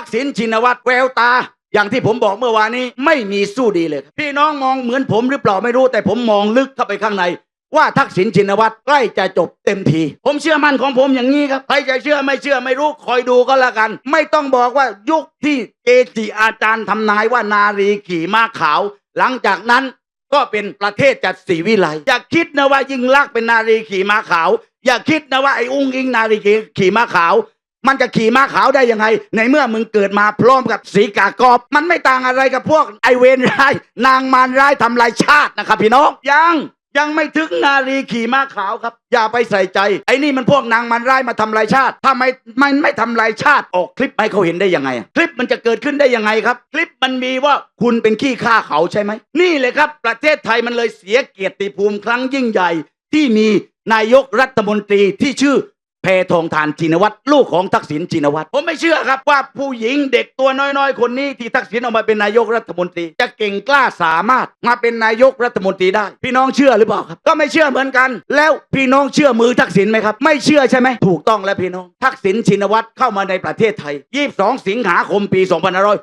ทักษิณชินวัตรแววตา อย่างที่ผมบอกเมื่อวานนี้ไม่มีสู้ดีเลย พี่น้องมองเหมือนผมหรือเปล่าไม่รู้ แต่ผมมองลึกเข้าไปข้างใน ว่าทักษิณชินวัตรใกล้จะจบเต็มที ผมเชื่อมั่นของผมอย่างนี้ครับใครจะเชื่อไม่เชื่อไม่รู้คอยดูก็แล้วกัน ไม่ต้องบอกว่ายุคที่เกจิอาจารย์ทำนายว่านารีขี่ม้าขาว หลังจากนั้นก็เป็นประเทศจัดสีวิไลอย่าคิดนะว่ายิ่งลักษณ์เป็นนารีขี่ม้าขาว อย่าคิดนะว่าไอ้อุ้งอิงนารีขี่ม้าขาว มันจะขี่ม้าขาวได้ยังไง ในเมื่อมึงเกิดมาพร้อมกับสีกากอบ มันไม่ต่างอะไรกับพวกไอเวนร้าย นางมารร้ายทำลายชาตินะครับพี่น้องยังยังไม่ถึงนารีขี่ม้าขาวครับ อย่าไปใส่ใจ ไอ้นี่มันพวกนางมารร้ายมาทำลายชาติถ้าไม่มันไม่ทำลายชาติออกคลิปให้เขาเห็นได้ยังไง คลิปมันจะเกิดขึ้นได้ยังไงครับ คลิปมันมีว่าคุณเป็นขี้ข้าเขาใช่ไหม นี่เลยครับ ประเทศไทยมันเลยเสียเกียรติภูมิครั้งยิ่งใหญ่ ที่มีนายกรัฐมนตรีที่ชื่อ แพทองทานชินวัตรลูกของทักษิณชินวัตรผมไม่เชื่อครับว่าผู้หญิงเด็กตัวน้อยๆ คนนี้ที่ทักษิณเอามาเป็นนายกรัฐมนตรี จะเก่งกล้าสามารถมาเป็นนายกรัฐมนตรีได้ พี่น้องเชื่อหรือเปล่าครับ ก็ไม่เชื่อเหมือนกัน แล้วพี่น้องเชื่อมือทักษิณไหมครับ ไม่เชื่อใช่ไหมถูกต้องแล้วพี่น้อง ทักษิณชินวัตรเข้ามาในประเทศไทย 22 สิงหาคมปี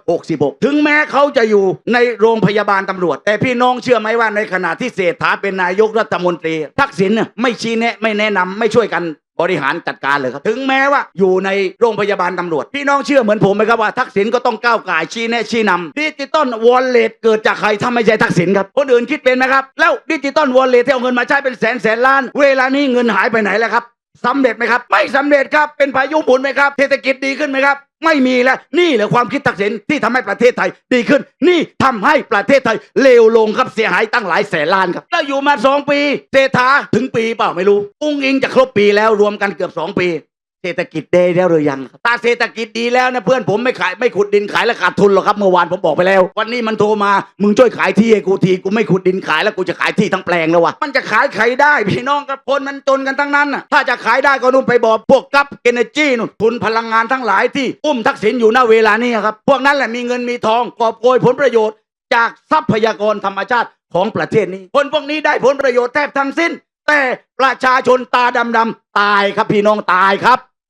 2566 ถึงแม้เขาจะอยู่ในโรงพยาบาลตำรวจ แต่พี่น้องเชื่อไหมว่าในขณะที่เศรษฐาเป็นนายกรัฐมนตรี ทักษิณไม่ชี้แนะไม่แนะนำไม่ช่วยกัน บริหารจัดการเลยครับ ถึงแม้ว่าอยู่ในโรงพยาบาลตำรวจ พี่น้องเชื่อเหมือนผมไหมครับว่าทักษิณก็ต้องก้าวไก่ชี้แนะชี้นำดิจิตอลวอลเล็ตเกิดจากใครถ้าไม่ใช่ทักษิณครับคนอื่นคิดเป็นไหมครับ แล้วดิจิตอลวอลเล็ตที่เอาเงินมาใช้เป็นแสนแสนล้าน เวลานี้เงินหายไปไหนแล้วครับสำเร็จไหมครับ ไม่สำเร็จครับเป็นพายุหมุนไหมครับเศรษฐกิจดีขึ้นไหมครับ ไม่มีแล้วนี่แหละความคิดทักษิณที่ทำให้ประเทศไทย ดีขึ้น นี่ทำให้ประเทศไทยเลวลงครับเสียหายตั้งหลายแสนล้านครับแล้วอยู่มาสองปีเศรษฐาถึงปีเปล่าไม่รู้ อุ้งอิงจะครบปีแล้วรวมกันเกือบสองปี เศรษฐกิจดีแล้วหรือยังครับถ้าเศรษฐกิจดีแล้วนะเพื่อนผมไม่ขายไม่ขุดดินขายแล้วขาดทุนหรอกครับเมื่อวานผมบอกไปแล้ว วันนี้มันโทรมามึงช่วยขายที่ให้กูทีกูไม่ขุดดินขายแล้วกูจะขายที่ทั้งแปลงแล้ววะมันจะขายใครได้พี่น้องกับคนมันจนกันทั้งนั้นน่ะถ้าจะขายได้ก็นู่นไปบอกพวกกับเอเนจีนู่นทุนพลังงานทั้งหลายที่อุ้มทักษิณอยู่ณเวลานี้ครับพวกนั้นแหละมีเงินมีทองกอบโกยผลประโยชน์ จากทรัพยากรธรรมชาติของประเทศนี้ คนพวกนี้ได้ผลประโยชน์แทบทั้งสิ้น แต่ประชาชนตาดำๆตายครับพี่น้องตายครับ